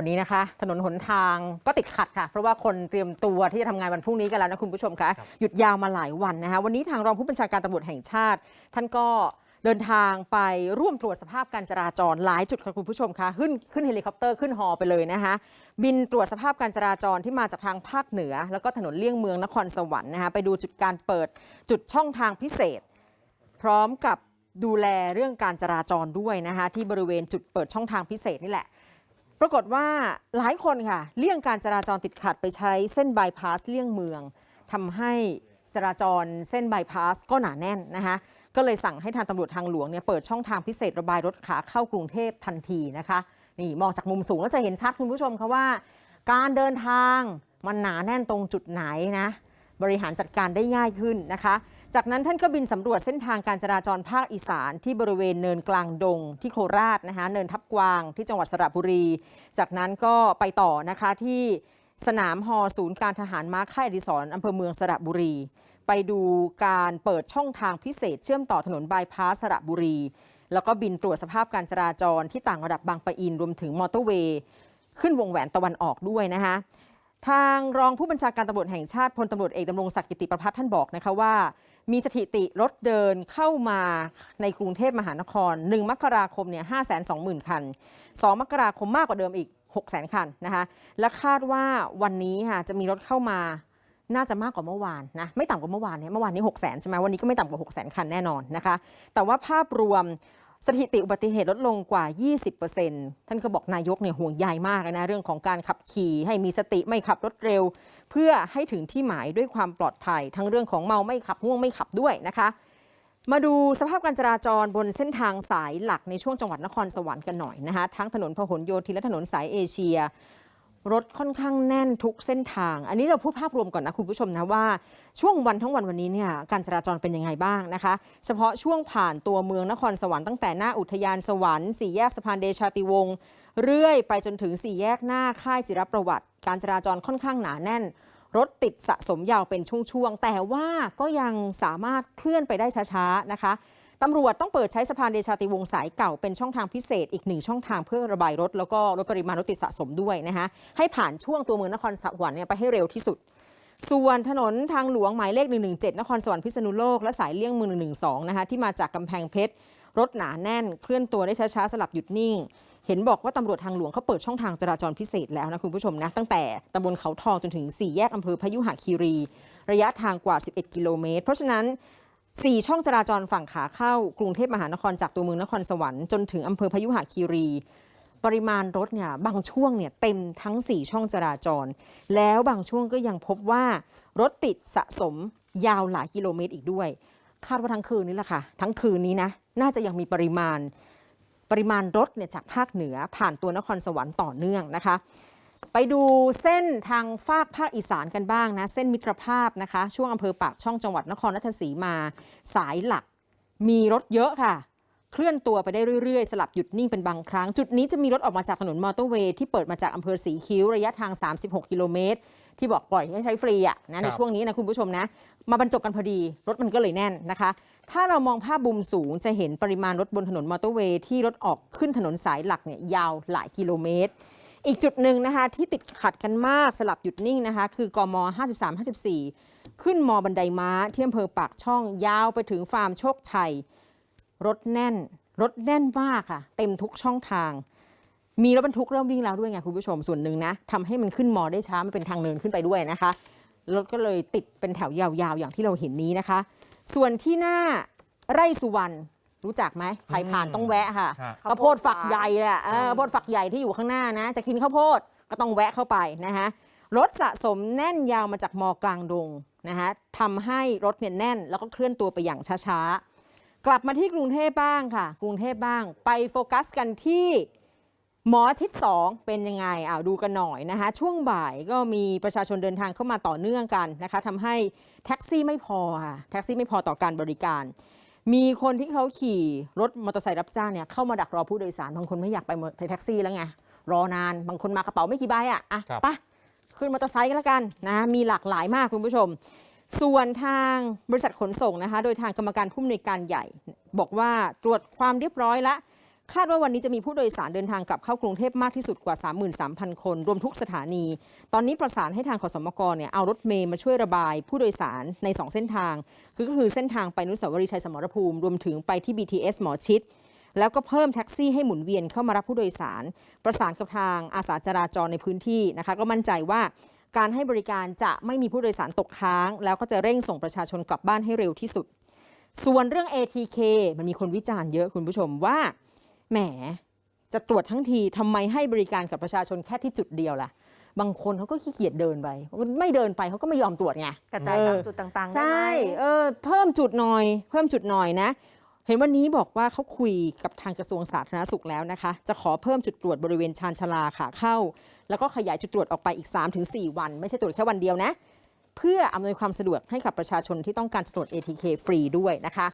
วันนี้นะคะ ถนนหนทางก็ติดขัดค่ะ เพราะว่าคนเตรียมตัวที่จะทำงานวันพรุ่งนี้กันแล้วนะคุณผู้ชมคะหยุดยาวมาหลายวันนะคะ วันนี้ทางรองผู้บัญชาการตำรวจแห่งชาติ ท่านก็เดินทางไปร่วมตรวจสภาพการจราจรหลายจุดค่ะคุณผู้ชมคะขึ้นขึ้นเฮลิคอปเตอร์ขึ้นฮอไปเลยนะคะบินตรวจสภาพการจราจรที่มาจากทางภาคเหนือ แล้วก็ถนนเลี่ยงเมืองนครสวรรค์นะคะไปดูจุดการเปิดจุดช่องทางพิเศษ พร้อมกับดูแลเรื่องการจราจรด้วยนะคะที่บริเวณจุดเปิดช่องทางพิเศษนี่แหละ ปรากฏว่าหลายคนค่ะ เลี่ยงการจราจรติดขัดไปใช้เส้นบายพาสเลี่ยงเมืองทำให้จราจรเส้นบายพาสก็หนาแน่นนะคะก็เลยสั่งให้ทางตำรวจทางหลวงเนี่ยเปิดช่องทางพิเศษระบายรถขาเข้ากรุงเทพทันทีนะคะนี่มองจากมุมสูงก็จะเห็นชัดคุณผู้ชมค่ะว่า การเดินทางมันหนาแน่นตรงจุดไหนนะ บริหารจัดการได้ง่ายขึ้นนะคะ จากนั้นท่านก็บินสำรวจเส้นทางการจราจรภาคอีสานที่บริเวณเนินกลางดง ที่โคราชนะคะเนินทับกวางที่จังหวัดสระบุรี จากนั้นก็ไปต่อนะคะที่สนามฮอศูนย์การทหารม้าค่ายอดิศรอำเภอเมืองสระบุรี ไปดูการเปิดช่องทางพิเศษเชื่อมต่อถนนบายพาสสระบุรี แล้วก็บินตรวจสภาพการจราจรที่ต่างระดับบางปะอินรวมถึงมอเตอร์เวย์ ขึ้นวงแหวนตะวันออกด้วยนะคะ ทางรองผู้บัญชาการตำรวจแห่งชาติพลตำรวจเอกดำรงศักดิ์กิติประพัฒน์ท่านบอกนะคะว่า มีสถิติรถเดินเข้ามาในกรุงเทพมหานคร 1 มกราคมเนี่ย5 2 0 0 0 0คัน 2 มกราคมมากกว่าเดิมอีก 6 0 0 0 0คันนะคะและคาดว่าวันนี้ค่ะจะมีรถเข้ามาน่าจะมากกว่าเมื่อวานนะไม่ต่ำกว่าเมื่อวานเนี่ยเมื่อวานนี้6 0 0 0 0 0ใช่ไหมวันนี้ก็ไม่ต่ำกว่า6 0 0 0 0 คันแน่นอนนะคะ แต่ว่าภาพรวม สถิติอุบัติเหตุลดลงกว่า 20%ท่านก็บอกนายกเนี่ยห่วงใยมากเลยนะเรื่องของการขับขี่ให้มีสติไม่ขับรถเร็ว เพื่อให้ถึงที่หมายด้วยความปลอดภัย ทั้งเรื่องของเมาไม่ขับห่วงไม่ขับด้วยนะคะ มาดูสภาพการจราจรบนเส้นทางสายหลักในช่วงจังหวัดนครสวรรค์กันหน่อยนะคะทั้งถนนพหลโยธินและถนนสายเอเชีย รถค่อนข้างแน่นทุกเส้นทาง อันนี้เราพูดภาพรวมก่อนนะคุณผู้ชมนะว่าช่วงวันทั้งวันวันนี้เนี่ยการจราจรเป็นยังไงบ้างนะคะ เฉพาะช่วงผ่านตัวเมืองนครสวรรค์ตั้งแต่หน้าอุทยานสวรรค์สี่แยกสะพานเดชาติวงศ์เรื่อยไปจนถึงสี่แยกหน้าค่ายจิรประวัติ การจราจรค่อนข้างหนาแน่น รถติดสะสมยาวเป็นช่วงๆแต่ว่าก็ยังสามารถเคลื่อนไปได้ช้าๆนะคะ ตำรวจต้องเปิดใช้สะพานเดชาติวงสายเก่าเป็นช่องทางพิเศษอีกหนึ่งช่องทางเพื่อระบายรถ แล้วก็ลดปริมาณรถติดสะสมด้วยนะคะให้ผ่านช่วงตัวเมืองนครสวรรค์เนี่ยไปให้เร็วที่สุด ส่วนถนนทางหลวงหมายเลข 117 นครสวรรค์พิษณุโลกและสายเลี่ยงเมือง112 นะคะที่มาจากกำแพงเพชรรถหนาแน่นเคลื่อนตัวได้ช้าๆสลับหยุดนิ่ง เห็นบอกว่าตำรวจทางหลวงเขาเปิดช่องทางจราจรพิเศษแล้วนะคุณผู้ชมนะ ตั้งแต่ตำบลเขาทองจนถึง 4 แยกอำเภอพยุหคีรี ระยะทางกว่า 11 กิโลเมตร เพราะฉะนั้น 4 ช่องจราจรฝั่งขาเข้ากรุงเทพมหานครจากตัวเมืองนครสวรรค์จนถึงอำเภอพยุหคีรี ปริมาณรถเนี่ยบางช่วงเนี่ยเต็มทั้ง 4 ช่องจราจร แล้วบางช่วงก็ยังพบว่ารถติดสะสมยาวหลายกิโลเมตรอีกด้วย คาดว่าทั้งคืนนี้แหละค่ะ ทั้งคืนนี้นะ น่าจะยังมีปริมาณปริมาณรถเนี่ยจากภาคเหนือผ่านตัวนครสวรรค์ต่อเนื่องนะคะ ไปดูเส้นทางฝากภาคอีสานกันบ้างนะ เส้นมิตรภาพนะคะ ช่วงอำเภอปากช่องจังหวัดนครราชสีมา สายหลัก มีรถเยอะค่ะ เคลื่อนตัวไปได้เรื่อยๆ สลับหยุดนิ่งเป็นบางครั้ง จุดนี้จะมีรถออกมาจากถนนมอเตอร์เวย์ที่เปิดมาจากอำเภอสีคิ้วระยะทาง 36 กิโลเมตร ที่บอกปล่อยให้ใช้ฟรีอะนะในช่วงนี้นะคุณผู้ชมนะ มาบรรจบกันพอดีรถมันก็เลยแน่นนะคะ ถ้าเรามองภาพมุมสูงจะเห็นปริมาณรถบนถนนมอเตอร์เวย์ที่รถออกขึ้นถนนสายหลักเนี่ยยาวหลายกิโลเมตร อีกจุดหนึ่งนะคะที่ติดขัดกันมากสลับหยุดนิ่งนะคะ คือกม 53 54 ขึ้นมอบันไดม้าที่อำเภอปากช่องยาวไปถึงฟาร์มโชคชัย รถแน่น รถแน่นมากค่ะ เต็มทุกช่องทาง มีรถบรรทุกเริ่มวิ่งแล้วด้วยไงคุณผู้ชมส่วนหนึ่งนะทำให้มันขึ้นมอได้ช้ามันเป็นทางเนินขึ้นไปด้วยนะคะรถก็เลยติดเป็นแถวยาวๆอย่างที่เราเห็นนี้นะคะ ส่วนที่หน้าไร่สุวรรณ รู้จักไหมใครผ่านต้องแวะค่ะฮะข้าวโพดฝักใหญ่แหละเออข้าวโพดฝักใหญ่ที่อยู่ข้างหน้านะ จะกินข้าวโพดก็ต้องแวะเข้าไปนะคะรถสะสมแน่นยาวมาจากมอกลางดงนะคะทำให้รถเนี่ยแน่นแล้วก็เคลื่อนตัวไปอย่างช้าๆ กลับมาที่กรุงเทพบ้างค่ะ กรุงเทพบ้าง ไปโฟกัสกันที่หมอชิด2 เป็นยังไงอ้าวดูกันหน่อยนะคะ ช่วงบ่ายก็มีประชาชนเดินทางเข้ามาต่อเนื่องกันนะคะทำให้แท็กซี่ไม่พอค่ะแท็กซี่ไม่พอต่อการบริการ มีคนที่เขาขี่รถมอเตอร์ไซค์รับจ้างเนี่ยเข้ามาดักรอผู้โดยสารบางคนไม่อยากไปไปแท็กซี่แล้วไงรอนานบางคนมากระเป๋าไม่กี่ใบอะอะครับไปะขึ้นมอเตอร์ไซค์กันแล้วกันนะมีหลากหลายมากคุณผู้ชม ส่วนทางบริษัทขนส่งนะคะ โดยทางกรรมการผู้อำนวยการใหญ่ บอกว่าตรวจความเรียบร้อยละ คาดว่าวันนี้จะมีผู้โดยสารเดินทางกลับเข้ากรุงเทพมากที่สุดกว่า 33,000 คน รวมทุกสถานี ตอนนี้ประสานให้ทางขสมกเนี่ยเอารถเมย์มาช่วยระบายผู้โดยสารใน 2 เส้นทาง คือก็คือเส้นทางไปนุสาวรีย์ชัยสมรภูมิ รวมถึงไปที่ BTS หมอชิด แล้วก็เพิ่มแท็กซี่ให้หมุนเวียนเข้ามารับผู้โดยสาร ประสานกับทางอาสาจราจรในพื้นที่นะคะ ก็มั่นใจว่าการให้บริการจะไม่มีผู้โดยสารตกค้าง แล้วก็จะเร่งส่งประชาชนกลับบ้านให้เร็วที่สุด ส่วนเรื่อง ATK มันมีคนวิจารณ์เยอะคุณผู้ชมว่า แหม จะตรวจทั้งทีทำไมให้บริการกับประชาชนแค่ที่จุดเดียวล่ะ บางคนเขาก็ขี้เกียจเดินไปไม่เดินไปเขาก็ไม่ยอมตรวจไงกระจายเออตามจุดต่างๆได้ใช่ไหมเออเพิ่มจุดหน่อย เพิ่มจุดหน่อยนะ เห็นวันนี้บอกว่าเขาคุยกับทางกระทรวงสาธารณสุขแล้วนะคะ จะขอเพิ่มจุดตรวจบริเวณชานชาลาขาเข้า แล้วก็ขยายจุดตรวจออกไปอีก 3-4 วัน ไม่ใช่ตรวจแค่วันเดียวนะ เพื่ออำนวยความสะดวกให้กับประชาชนที่ต้องการจะตรวจ ATK ฟรีด้วยนะคะ